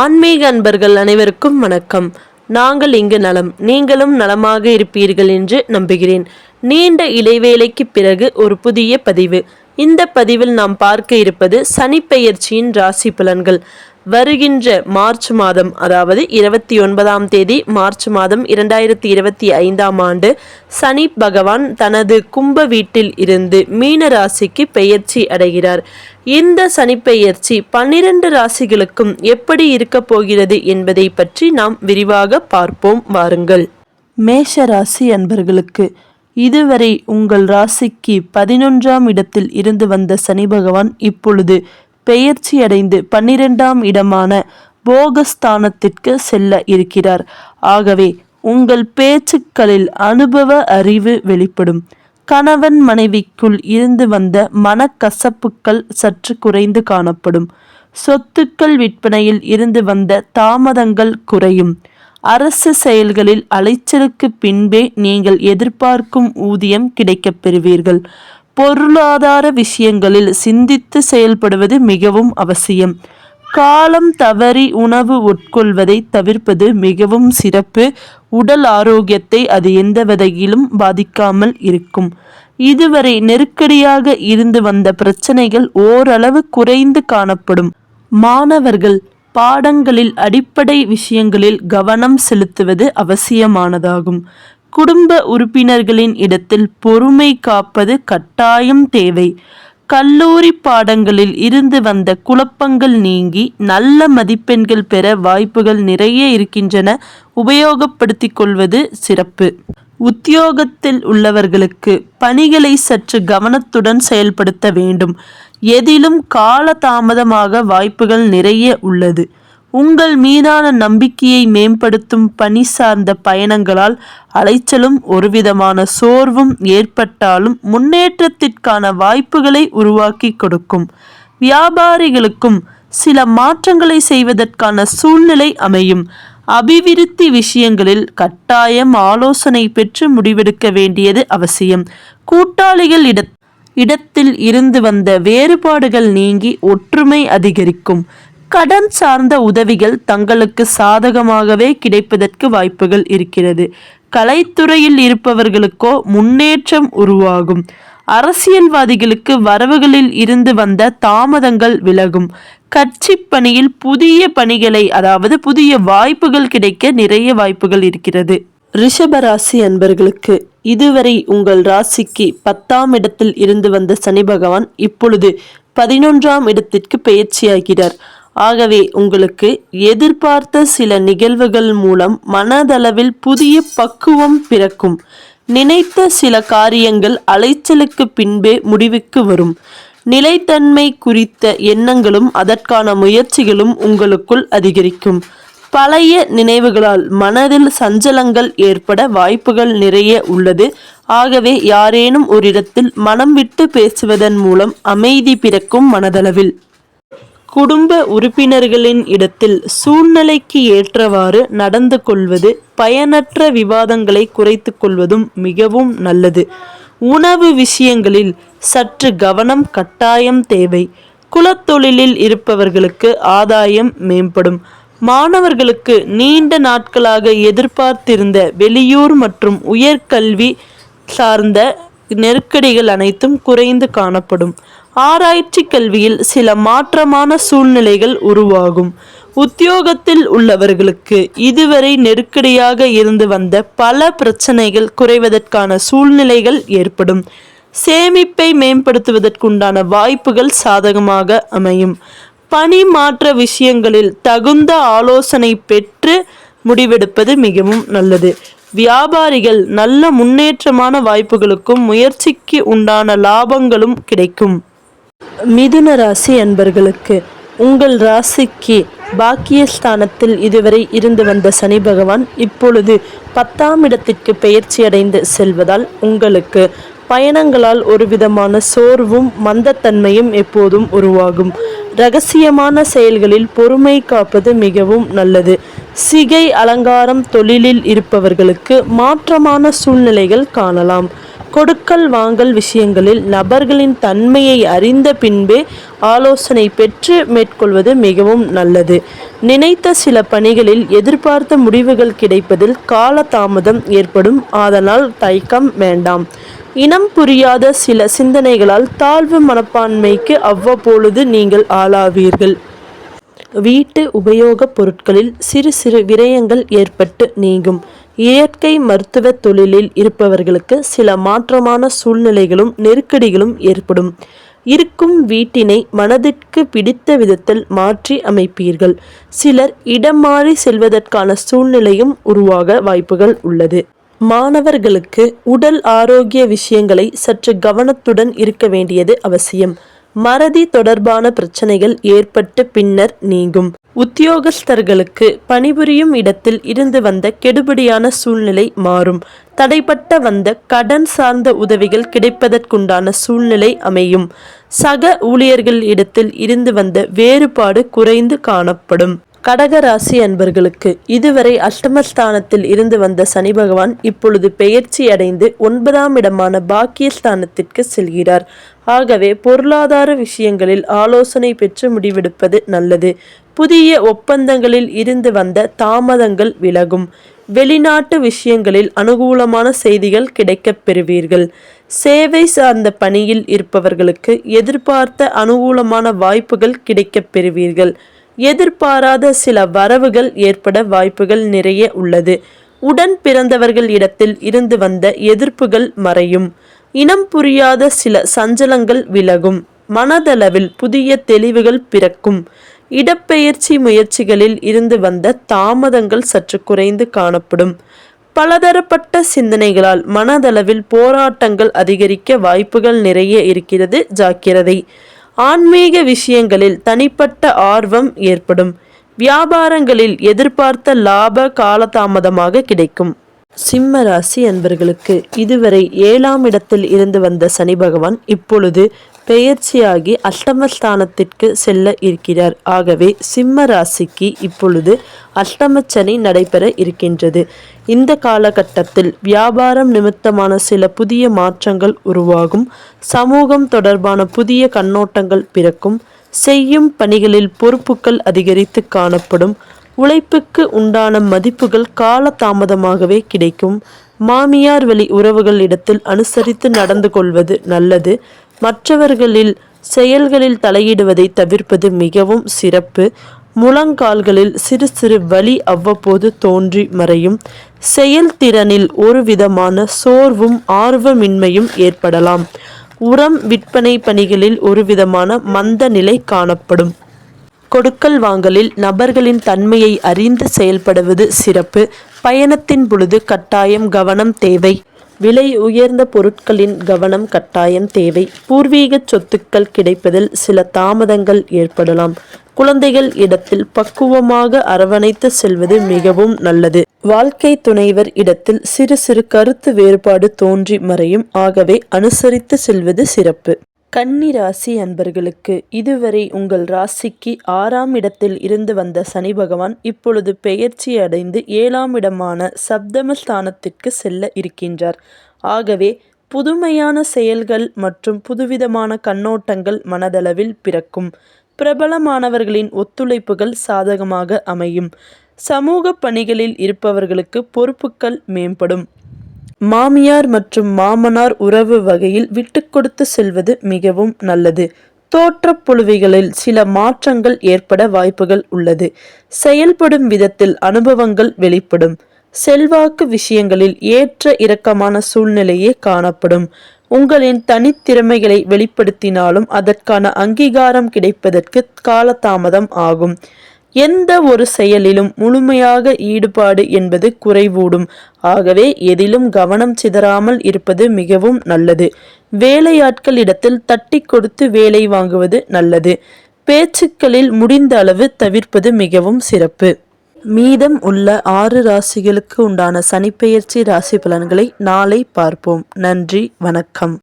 ஆன்மீக அன்பர்கள் அனைவருக்கும் வணக்கம். நாங்கள் இங்கு நலம் நீங்களும் நலமாக இருப்பீர்கள் என்று நம்புகிறேன். நீண்ட இடைவேளைக்கு பிறகு ஒரு புதிய பதிவு. இந்த பதிவில் நாம் பார்க்க இருப்பது சனிப்பெயர்ச்சியின் ராசி பலன்கள். வருகின்ற மார்ச் மாதம் அதாவது இருபத்தி ஒன்பதாம் தேதி மார்ச் மாதம் இரண்டாயிரத்தி இருபத்தி ஐந்தாம் ஆண்டு சனி பகவான் தனது கும்ப வீட்டில் இருந்து மீன ராசிக்கு பெயர்ச்சி அடைகிறார். இந்த சனிப்பெயர்ச்சி பன்னிரண்டு ராசிகளுக்கும் எப்படி இருக்கப் போகிறது என்பதை பற்றி நாம் விரிவாக பார்ப்போம். வாருங்கள். மேஷ ராசி அன்பர்களுக்கு இதுவரை உங்கள் ராசிக்கு பதினொன்றாம் இடத்தில் இருந்து வந்த சனி பகவான் இப்பொழுது பெயர்ச்சியடைந்து பன்னிரெண்டாம் இடமான போகஸ்தானத்திற்கு செல்ல இருக்கிறார். ஆகவே உங்கள் பேச்சுக்களில் அனுபவ அறிவு வெளிப்படும். கணவன் மனைவிக்குள் இருந்து வந்த மனக்கசப்புக்கள் சற்று குறைந்து காணப்படும். சொத்துக்கள் விற்பனையில் இருந்து வந்த தாமதங்கள் குறையும். அரசு செயல்களில் அலைச்சலுக்கு பின்பே நீங்கள் எதிர்பார்க்கும் ஊதியம் கிடைக்கப் பெறுவீர்கள். பொருளாதார விஷயங்களில் சிந்தித்து செயல்படுவது மிகவும் அவசியம். காலம் தவறி உணவு உட்கொள்வதை தவிர்ப்பது மிகவும் சிறப்பு. உடல் ஆரோக்கியத்தை அது எந்த வகையிலும் பாதிக்காமல் இருக்கும். இதுவரை நெருக்கடியாக இருந்து வந்த பிரச்சனைகள் ஓரளவு குறைந்து காணப்படும். மாணவர்கள் பாடங்களில் அடிப்படை விஷயங்களில் கவனம் செலுத்துவது அவசியமானதாகும். குடும்ப உறுப்பினர்களின் இடத்தில் பொறுமை காப்பது கட்டாயம் தேவை. கல்லூரி பாடங்களில் இருந்து வந்த குழப்பங்கள் நீங்கி நல்ல மதிப்பெண்கள் பெற வாய்ப்புகள் நிறைய இருக்கின்றன. உபயோகப்படுத்திக் கொள்வது சிறப்பு. உத்தியோகத்தில் உள்ளவர்களுக்கு பணிகளை சற்று கவனத்துடன் செயல்படுத்த வேண்டும். எதிலும் காலதாமதமாக வாய்ப்புகள் நிறைய உள்ளது. உங்கள் மீதான நம்பிக்கையை மேம்படுத்தும் பணி சார்ந்த பயணங்களால் அலைச்சலும் ஒருவிதமான சோர்வும் ஏற்பட்டாலும் முன்னேற்றத்திற்கான வாய்ப்புகளை உருவாக்கி கொடுக்கும். வியாபாரிகளுக்கும் சில மாற்றங்களை செய்வதற்கான சூழ்நிலை அமையும். அபிவிருத்தி விஷயங்களில் கட்டாயம் ஆலோசனை பெற்று முடிவெடுக்க வேண்டியது அவசியம். கூட்டாளிகள் இட இடத்தில் இருந்து வந்த வேறுபாடுகள் நீங்கி ஒற்றுமை அதிகரிக்கும். கடன் சார்ந்த உதவிகள் தங்களுக்கு சாதகமாகவே கிடைப்பதற்கு வாய்ப்புகள் இருக்கிறது. கலைத்துறையில் இருப்பவர்களுக்கோ முன்னேற்றம் உருவாகும். அரசியல்வாதிகளுக்கு வரவுகளில் இருந்து வந்த தாமதங்கள் விலகும். கட்சி பணியில் புதிய பணிகளை அதாவது புதிய வாய்ப்புகள் கிடைக்க நிறைய வாய்ப்புகள் இருக்கிறது. ரிஷபராசி அன்பர்களுக்கு இதுவரை உங்கள் ராசிக்கு பத்தாம் இடத்தில் இருந்து வந்த சனி பகவான் இப்பொழுது பதினொன்றாம் இடத்திற்கு பயிற்சியாகிறார் ஆகவே உங்களுக்கு எதிர்பார்த்த சில நிகழ்வுகள் மூலம் மனதளவில் புதிய பக்குவம் பிறக்கும். நினைத்த சில காரியங்கள் அலைச்சலுக்கு பின்பே முடிவுக்கு வரும். நிலைத்தன்மை குறித்த எண்ணங்களும் அதற்கான முயற்சிகளும் உங்களுக்குள் அதிகரிக்கும். பழைய நினைவுகளால் மனதில் சஞ்சலங்கள் ஏற்பட வாய்ப்புகள் நிறைய உள்ளது. ஆகவே யாரேனும் ஒரு இடத்தில் மனம் விட்டு பேசுவதன் மூலம் அமைதி பிறக்கும் மனதளவில். குடும்ப உறுப்பினர்களின் இடத்தில் சூழ்நிலைக்கு ஏற்றவாறு நடந்து கொள்வது பயனற்ற விவாதங்களை குறைத்து கொள்வதும் மிகவும் நல்லது. உணவு விஷயங்களில் சற்று கவனம் கட்டாயம் தேவை. குலத்தொழிலில் இருப்பவர்களுக்கு ஆதாயம் மேம்படும். மாணவர்களுக்கு நீண்ட நாட்களாக எதிர்பார்த்திருந்த வெளியூர் மற்றும் உயர்கல்வி சார்ந்த நெருக்கடிகள் அனைத்தும் குறைந்து காணப்படும். ஆராய்ச்சி கல்வியில் சில மாற்றமான சூழ்நிலைகள் உருவாகும். உத்தியோகத்தில் உள்ளவர்களுக்கு இதுவரை நெருக்கடியாக இருந்து வந்த பல பிரச்சனைகள் குறைவதற்கான சூழ்நிலைகள் ஏற்படும். சேமிப்பை மேம்படுத்துவதற்குண்டான வாய்ப்புகள் சாதகமாக அமையும். பணி மாற்ற விஷயங்களில் தகுந்த ஆலோசனை பெற்று முடிவெடுப்பது மிகவும் நல்லது. வியாபாரிகள் நல்ல முன்னேற்றமான வாய்ப்புகளுக்கும் முயற்சிக்கு உண்டான லாபங்களும் கிடைக்கும். மிதுன ராசி அன்பர்களுக்கு உங்கள் ராசிக்கு பாக்கியஸ்தானத்தில் இதுவரை இருந்து வந்த சனி பகவான் இப்பொழுது பத்தாம் இடத்திற்கு பெயர்ச்சி அடைந்து செல்வதால் உங்களுக்கு பயணங்களால் ஒரு விதமான சோர்வும் மந்தத்தன்மையும் எப்போதும் உருவாகும். ரகசியமான செயல்களில் பொறுமை காப்பது மிகவும் நல்லது. சிகை அலங்காரம் தொழிலில் இருப்பவர்களுக்கு மாற்றமான சூழ்நிலைகள் காணலாம். கொடுக்கல் வாங்கல் விஷயங்களில் நபர்களின் தன்மையை அறிந்த பின்பே ஆலோசனை பெற்று மேற்கொள்வது மிகவும் நல்லது. நினைத்த சில பணிகளில் எதிர்பார்த்த முடிவுகள் கிடைப்பதில் காலதாமதம் ஏற்படும். அதனால் தயக்கம் வேண்டாம். இனம் புரியாத சில சிந்தனைகளால் தாழ்வு மனப்பான்மைக்கு அவ்வப்பொழுது நீங்கள் ஆளாவீர்கள். வீட்டு உபயோகப் பொருட்களில் சிறு சிறு விரயங்கள் ஏற்பட்டு நீங்கும். இயற்கை மருத்துவ தொழிலில் இருப்பவர்களுக்கு சில மாற்றமான சூழ்நிலைகளும் நெருக்கடிகளும் ஏற்படும். இருக்கும் வீட்டினை மனதிற்கு பிடித்த விதத்தில் மாற்றி அமைப்பீர்கள். சிலர் இடம் மாறி செல்வதற்கான சூழ்நிலையும் உருவாக வாய்ப்புகள் உள்ளது. மாணவர்களுக்கு உடல் ஆரோக்கிய விஷயங்களை சற்று கவனத்துடன் இருக்க வேண்டியது அவசியம். மறதி தொடர்பான பிரச்சனைகள் ஏற்பட்டு பின்னர் நீங்கும். உத்தியோகஸ்தர்களுக்கு பணிபுரியும் இடத்தில் இருந்து வந்த கெடுபடியான சூழ்நிலை மாறும். தடைப்பட்ட வந்த கடன் சார்ந்த உதவிகள் கிடைப்பதற்குண்டான சூழ்நிலை அமையும். சக ஊழியர்கள் இடத்தில் இருந்து வந்த வேறுபாடு குறைந்து காணப்படும். கடக ராசி அன்பர்களுக்கு இதுவரை அஷ்டமஸ்தானத்தில் இருந்து வந்த சனி பகவான் இப்பொழுது பெயர்ச்சி அடைந்து ஒன்பதாம் இடமான பாக்கியஸ்தானத்திற்கு செல்கிறார். ஆகவே பொருளாதார விஷயங்களில் ஆலோசனை பெற்று முடிவெடுப்பது நல்லது. புதிய ஒப்பந்தங்களில் இருந்து வந்த தாமதங்கள் விலகும். வெளிநாட்டு விஷயங்களில் அனுகூலமான செய்திகள் கிடைக்கப் பெறுவீர்கள். சேவை சார்ந்த பணியில் இருப்பவர்களுக்கு எதிர்பார்த்த அனுகூலமான வாய்ப்புகள் கிடைக்கப் பெறுவீர்கள். எதிர்பாராத சில வரவுகள் ஏற்பட வாய்ப்புகள் நிறைய உள்ளது. உடன் பிறந்தவர்கள் இடத்தில் இருந்து வந்த எதிர்ப்புகள் மறையும். இனம் புரியாத சில சஞ்சலங்கள் விலகும். மனதளவில் புதிய தெளிவுகள் பிறக்கும். இடப்பெயர்ச்சி முயற்சிகளில் இருந்து வந்த தாமதங்கள் சற்று குறைந்து காணப்படும். பலதரப்பட்ட சிந்தனைகளால் மனதளவில் போராட்டங்கள் அதிகரிக்க வாய்ப்புகள் நிறைய இருக்கிறது ஜாக்கிரதை. ஆன்மீக விஷயங்களில் தனிப்பட்ட ஆர்வம் ஏற்படும். வியாபாரங்களில் எதிர்பார்த்த லாப காலதாமதமாக கிடைக்கும். சிம்ம ராசி அன்பர்களுக்கு இதுவரை ஏழாம் இடத்தில் இருந்து வந்த சனி பகவான் இப்பொழுது பெயர்ச்சியாகி அஷ்டமஸ்தானத்திற்கு செல்ல இருக்கிறார். ஆகவே சிம்ம ராசிக்கு இப்பொழுது அஷ்டமச்சனி நடைபெற இருக்கின்றது. இந்த காலகட்டத்தில் வியாபாரம் நிமித்தமான சில புதிய மாற்றங்கள் உருவாகும். சமூகம் தொடர்பான புதிய கண்ணோட்டங்கள் பிறக்கும். செய்யும் பணிகளில் பொறுப்புகள் அதிகரித்து காணப்படும். உழைப்புக்கு உண்டான மதிப்புகள் கால தாமதமாகவே கிடைக்கும். மாமியார் வழி உறவுகளிடத்தில் அனுசரித்து நடந்து கொள்வது நல்லது. மற்றவர்களில் செயல்களில் தலையிடுவதை தவிர்ப்பது மிகவும் சிறப்பு. முழங்கால்களில் சிறு சிறு வலி அவ்வப்போது தோன்றி மறையும். செயல்திறனில் ஒரு விதமான சோர்வும் ஆர்வமின்மையும் ஏற்படலாம். உரம் விற்பனை பணிகளில் ஒரு விதமான மந்த நிலை காணப்படும். கொடுக்கல் வாங்கலில் நபர்களின் தன்மையை அறிந்து செயல்படுவது சிறப்பு. பயணத்தின் பொழுது கட்டாயம் கவனம் தேவை. விலை உயர்ந்த பொருட்களின் கவனம் கட்டாயம் தேவை. பூர்வீக சொத்துக்கள் கிடைப்பதில் சில தாமதங்கள் ஏற்படலாம். குழந்தைகள் இடத்தில் பக்குவமாக அரவணைத்து செல்வது மிகவும் நல்லது. வாழ்க்கை துணைவர் இடத்தில் சிறு சிறு கருத்து வேறுபாடு தோன்றி மறையும். ஆகவே அனுசரித்து செல்வது சிறப்பு. கன்னி ராசி அன்பர்களுக்கு இதுவரை உங்கள் ராசிக்கு ஆறாம் இடத்தில் இருந்து வந்த சனி பகவான் இப்பொழுது பெயர்ச்சி அடைந்து ஏழாம் இடமான சப்தமஸ்தானத்திற்கு செல்ல இருக்கின்றார். ஆகவே புதுமையான செயல்கள் மற்றும் புதுவிதமான கண்ணோட்டங்கள் மனதளவில் பிறக்கும். பிரபலமானவர்களின் ஒத்துழைப்புகள் சாதகமாக அமையும். சமூக பணிகளில் இருப்பவர்களுக்கு பொறுப்புகள் மேம்படும். மாமியார் மற்றும் மாமனார் உறவு வகையில் விட்டு கொடுத்து செல்வது மிகவும் நல்லது. தோற்றப் புழுவிகளில் சில மாற்றங்கள் ஏற்பட வாய்ப்புகள் உள்ளது. செயல்படும் விதத்தில் அனுபவங்கள் வெளிப்படும். செல்வாக்கு விஷயங்களில் ஏற்ற இறக்கமான சூழ்நிலையே காணப்படும். உங்களின் தனித்திறமைகளை வெளிப்படுத்தினாலும் அதற்கான அங்கீகாரம் கிடைப்பதற்கு காலதாமதம் ஆகும். எந்த ஒரு செயலிலும் முழுமையாக ஈடுபாடு என்பது குறைவூடும். ஆகவே எதிலும் கவனம் சிதறாமல் இருப்பது மிகவும் நல்லது. வேலையாட்களிடத்தில் தட்டி கொடுத்து வேலை வாங்குவது நல்லது. பேச்சுக்களில் முடிந்த அளவு தவிர்ப்பது மிகவும் சிறப்பு. மீதம் உள்ள ஆறு ராசிகளுக்கு உண்டான சனிப்பெயர்ச்சி ராசி பலன்களை நாளை பார்ப்போம். நன்றி வணக்கம்.